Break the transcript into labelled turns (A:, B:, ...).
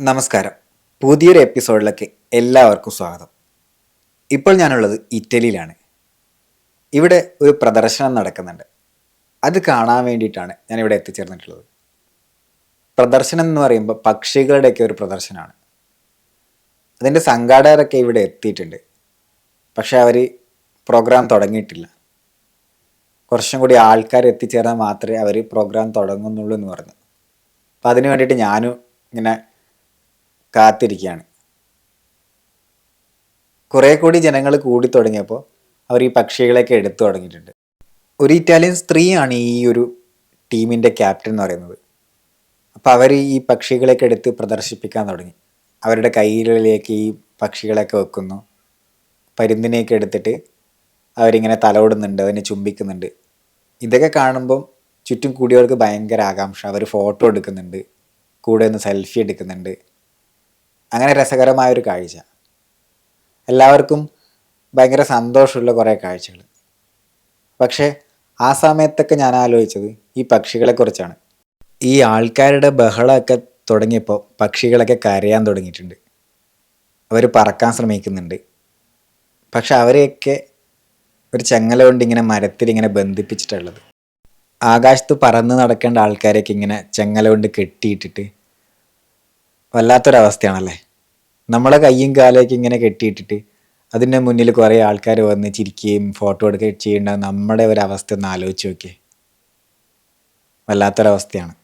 A: നമസ്കാരം. പുതിയൊരു എപ്പിസോഡിലേക്ക് എല്ലാവർക്കും സ്വാഗതം. ഇപ്പോൾ ഞാനുള്ളത് ഇറ്റലിയിലാണ്. ഇവിടെ ഒരു പ്രദർശനം നടക്കുന്നുണ്ട്. അത് കാണാൻ വേണ്ടിയിട്ടാണ് ഇവിടെ എത്തിച്ചേർന്നിട്ടുള്ളത്. പ്രദർശനം എന്ന് പറയുമ്പോൾ പക്ഷികളുടെയൊക്കെ ഒരു പ്രദർശനമാണ്. അതിന്റെ സംഘാടകരൊക്കെ ഇവിടെ എത്തിയിട്ടുണ്ട്. പക്ഷേ അവർ പ്രോഗ്രാം തുടങ്ങിയിട്ടില്ല. കുറച്ചും കൂടി ആൾക്കാർ എത്തിച്ചേർന്നാൽ മാത്രമേ അവർ പ്രോഗ്രാം തുടങ്ങുന്നുള്ളൂ എന്ന് പറഞ്ഞു. അപ്പം അതിന് വേണ്ടിയിട്ട് ഞാനും ഇങ്ങനെ കാത്തിരിക്കുകയാണ്. കുറേ കൂടി ജനങ്ങൾ കൂടി തുടങ്ങിയപ്പോൾ അവർ ഈ പക്ഷികളെയൊക്കെ എടുത്തു തുടങ്ങിയിട്ടുണ്ട്. ഒരു ഇറ്റാലിയൻ സ്ത്രീയാണ് ഈ ഒരു ടീമിന്റെ ക്യാപ്റ്റൻ എന്ന് പറയുന്നത്. അപ്പോൾ അവർ ഈ പക്ഷികളെയൊക്കെ എടുത്ത് പ്രദർശിപ്പിക്കാൻ തുടങ്ങി. അവരുടെ കയ്യിലേക്ക് ഈ പക്ഷികളെയൊക്കെ വെക്കുന്നു. പരുന്തിനെയൊക്കെ എടുത്തിട്ട് അവരിങ്ങനെ തലോടുന്നുണ്ട് അതിനെ ചുംബിക്കുന്നുണ്ട്. ഇതൊക്കെ കാണുമ്പം ചുറ്റും കൂടിയവർക്ക് ഭയങ്കര ആകാംക്ഷ. അവർ ഫോട്ടോ എടുക്കുന്നുണ്ട് കൂടെ ഒന്ന് സെൽഫി എടുക്കുന്നുണ്ട്. അങ്ങനെ രസകരമായ ഒരു കാഴ്ച. എല്ലാവർക്കും ഭയങ്കര സന്തോഷമുള്ള കുറേ കാഴ്ചകൾ. പക്ഷേ ആ സമയത്തൊക്കെ ഞാൻ ആലോചിച്ചത് ഈ പക്ഷികളെക്കുറിച്ചാണ് ഈ ആൾക്കാരുടെ ബഹളമൊക്കെ തുടങ്ങിയപ്പോൾ പക്ഷികളൊക്കെ കരയാൻ തുടങ്ങിയിട്ടുണ്ട്. അവർ പറക്കാൻ ശ്രമിക്കുന്നുണ്ട്. പക്ഷെ അവരെയൊക്കെ ഒരു ചങ്ങല കൊണ്ട് ഇങ്ങനെ മരത്തിൽ ഇങ്ങനെ ബന്ധിപ്പിച്ചിട്ടുള്ളത് ആകാശത്ത് പറന്ന് നടക്കേണ്ട ആൾക്കാരെയൊക്കെ ഇങ്ങനെ ചങ്ങല കൊണ്ട് കെട്ടിയിട്ടിട്ട് വല്ലാത്തൊരവസ്ഥയാണല്ലേ? നമ്മളെ കയ്യും കാലൊക്കെ ഇങ്ങനെ കെട്ടിയിട്ടിട്ട് അതിന്റെ മുന്നിൽ കുറേ ആൾക്കാർ വന്ന് ചിരിക്കുകയും ഫോട്ടോ എടുക്കുകയും ചെയ്യേണ്ട നമ്മുടെ ഒരു അവസ്ഥ ഒന്ന് ആലോചിച്ച് നോക്കിയേ. വല്ലാത്തൊരവസ്ഥയാണ്.